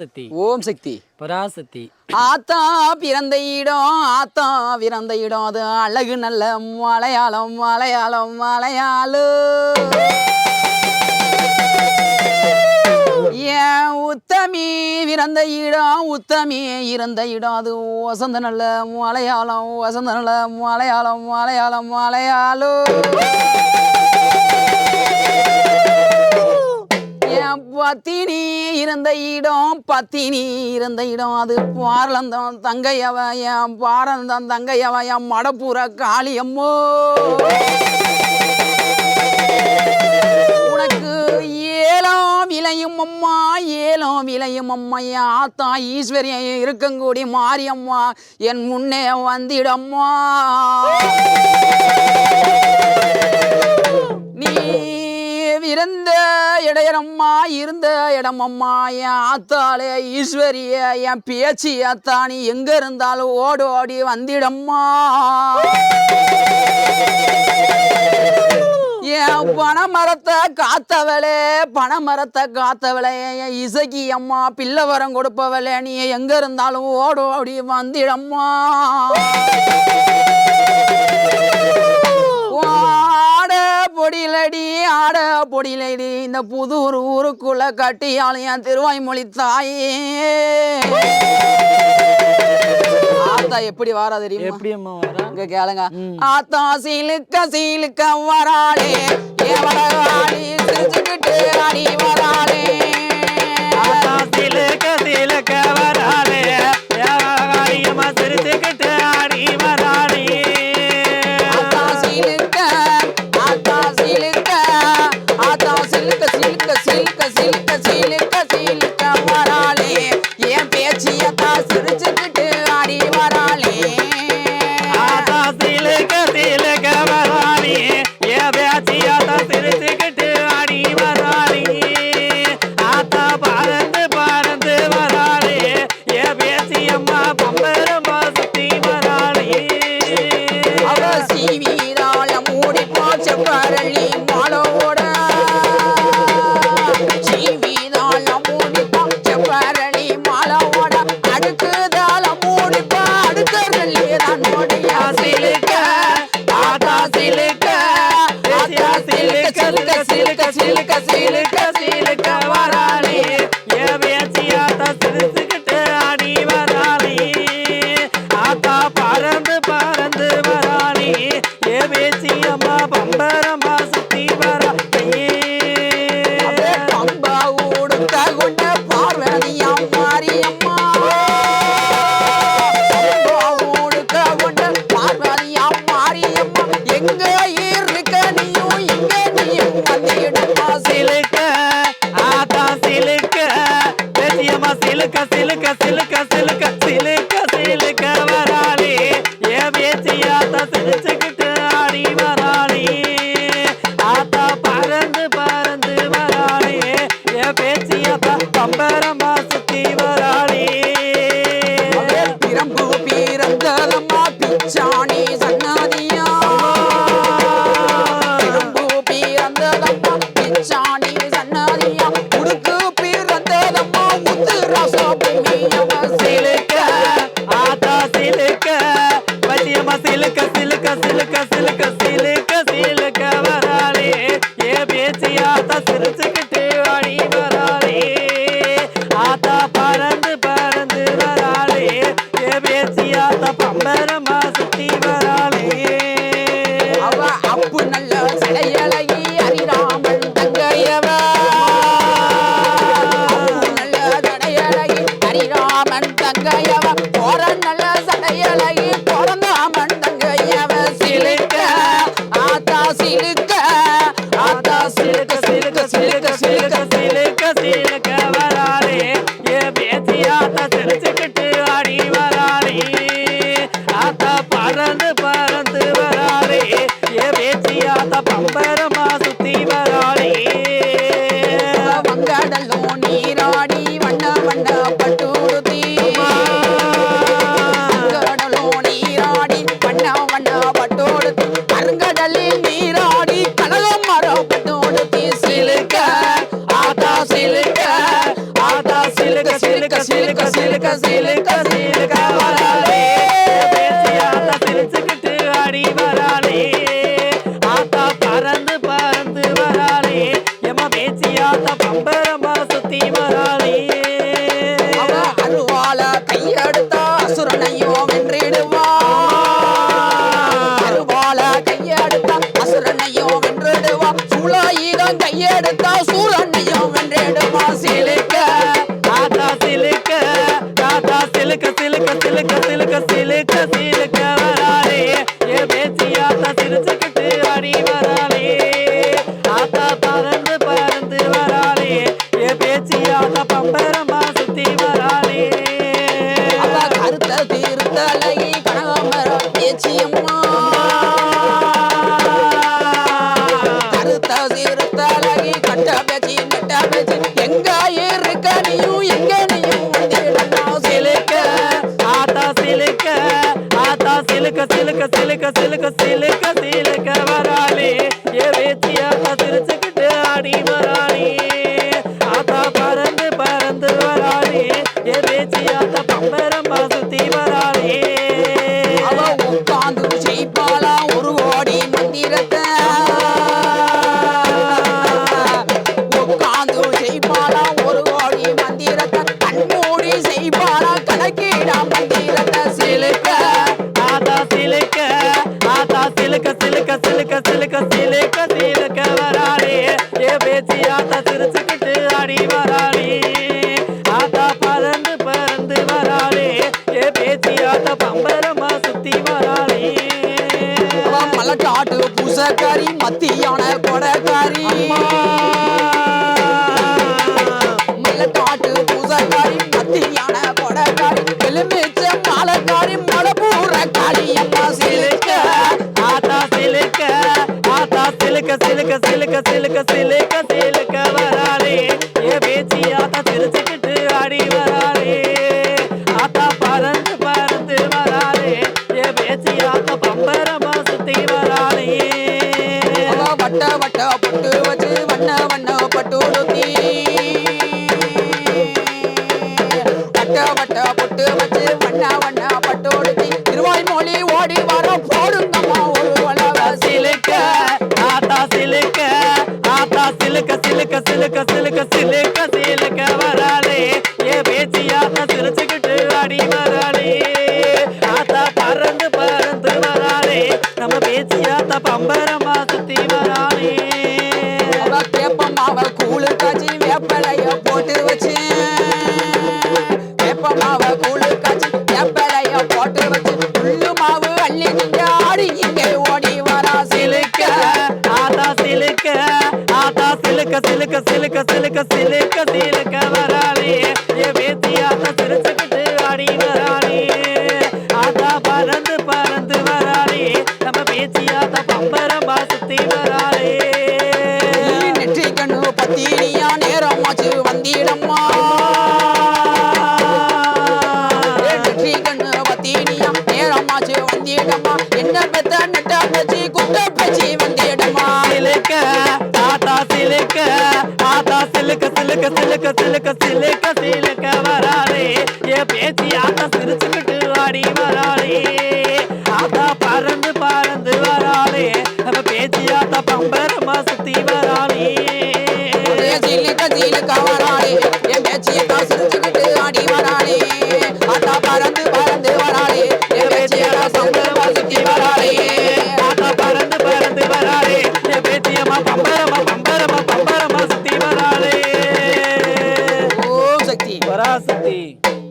சக்தி. ஓம் சக்தி. பராசக்தி. ஆத்தா பிறந்த இடம் ஆத்தா பிறந்த இடம். அது அழகு நல்ல மலையாளம் மலையாளம் மலையாளம் ஏன் உத்தமி பிறந்த இடம் உத்தமி இருந்த இடம். அது வசந்த நல்ல மலையாளம் வசந்த நல்ல மலையாளம் மலையாளம் மலையாளம் பத்தினி இருந்த இடம் பத்தினி இருந்த இடம். அது பாரலந்தம் தங்கையவயம் பாரந்தம் தங்கையவ மடப்புற காளியம்மோ. உனக்கு ஏலம் விளையும் அம்மா ஏலம் விளையும் அம்மா ஆத்தா ஈஸ்வரியம் இருக்கங்கூடி மாரியம்மா என் முன்னே வந்திடம்மா. இருந்த இருந்த அம்மா என் ஆத்தாளே ஈஸ்வரிய என் பேச்சு அத்தா நீ எங்க இருந்தாலும் ஓடு ஓடி வந்திடம்மா. என் பனைமரத்தை காத்தவளே பனைமரத்தை காத்தவளே என் இசக்கி அம்மா பிள்ளை வரம் கொடுப்பவளே நீ எங்க இருந்தாலும் ஓடு ஓடி வந்திடம்மா. பொடியிலடி ஆட பொடியிலடி இந்த புதூர் ஊருக்குள்ள கட்டியாலும் என் திருவாய்மொழி தாயே. ஆத்தா எப்படி வாரா தெரியுமா? எப்படி அம்மா வரா? இங்க கேளுங்க. ஆத்தா சீலுக்க சீலுக்க வராளே. சிரிச்சுக்கிட்டு அடி வராளே. பேச்சியத்தா பம்பரமா பேச்சி ஆத்தா பம்பரமா சுத்தி இல்லாத பம்பரமா சுத்தி வராளே. வங்கடலோ நீராடி வண்ண வண்ண பட்டு உடுத்தி கடலோ நீராடி வண்ண வண்ண பட்டு உடுத்தி அருங்கடலில் நீராடி கடலும் மரம் பட்டு உடுத்தி சிலுக்க ஆதா சிலுக்க ஆதா சிலுக்க சிலுக்க சிலுக்க சிலுக்க சிலுக்க சிலுக்க. Fatima. தீர்த்தலையில் கனகாமரம் பேச்சியம்மா கருத்த சீர்த்தலையில் கட்ட பேச்சி கட்ட பேச்சி எங்க இருக்க நீயும் எங்க நீயும்? சிலுக்க ஆத்தா சிலுக்க ஆத்தா சிலுக்க சிலுக்க சிலுக்க சிலுக்க சிலுக்க. பேச்சு ஆத்தா சிரிச்சுக்கிட்டு ஆடி வராளி. ஆத்தா பறந்து பறந்து வராளே. ஏ பேச்சு ஆத்தா பம்பரமா சுத்தி வராளே. மலக்காட்டு பூசக்காரி மத்தியான கொடக்காரி. மலக்காட்டு பூசக்காரி மத்தியான கொடக்காரி. எலுமிச்ச மாலக்காரி மலப்பூர காளியம்மா சிலுக்க ஆத்தா சிலுக்க ஆத்தா சிலுக்க சிலுக்க சிலுக்க சிலுக்க சிலுக்க. பண்ணவண்ணா பட்டோடுத்தி திருவாய் மொழி ஓடி வர போடுங்கம்மா ஒரு சிலுக்க ஆத்தா சிலுக்க ஆத்தா சிலுக்க சிலுக்க சிலுக்க சிலுக்க சிலுக்க சிலுக்க வராளே. ஏ பேச்சியாக சிரிச்சுக்கிட்டு அடி வராளே. ஆத்தா பறந்து பறந்து வராளே. நம்ம பேச்சியாத்தா பம்பரம் cacele, cacele, cacele, cacele, cámara. ஆத்தா சிலுக்க சிலுக்க சிலுக்க சிலுக்க சிலுக்க சிலுக்க வராளே ஏ பேச்சி ஆத்தா சிரிச்சுக்கிட்டு ஆடி வராளே ஆத்தா பறந்து பறந்து வராளே நம்ம பேச்சி ஆத்தா பம்பரமா சுத்தி வராளே சிலுக்க சிலுக்க வராளே